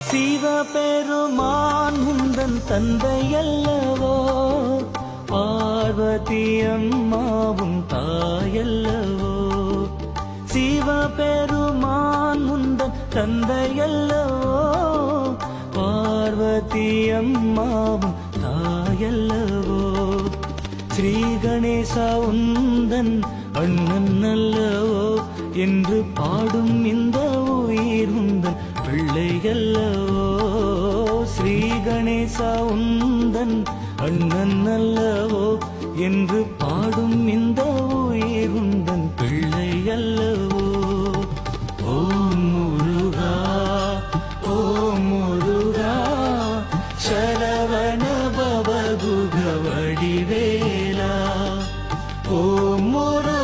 சிவபெருமான் முந்தன் தந்தை அல்லவோ பார்வதி அம்மாவும் தாயல்லவோ? சிவபெருமான் முந்தன் தந்தை அல்லவோ பார்வதி அம்மாவும் தாயல்லவோ? ஸ்ரீ கணேசா உந்தன் அண்ணன் அல்லவோ? என்று பாடும் இந்த உயிரும் ஏசா உந்தன் அண்ணன் அல்லவோ என்று பாடும் இந்த உயிர் உந்தன் பிள்ளை அல்லவோ. ஓம் முருகா ஓம் முருகா சரவண பவகுக வடிவேலா ஓம் முருகா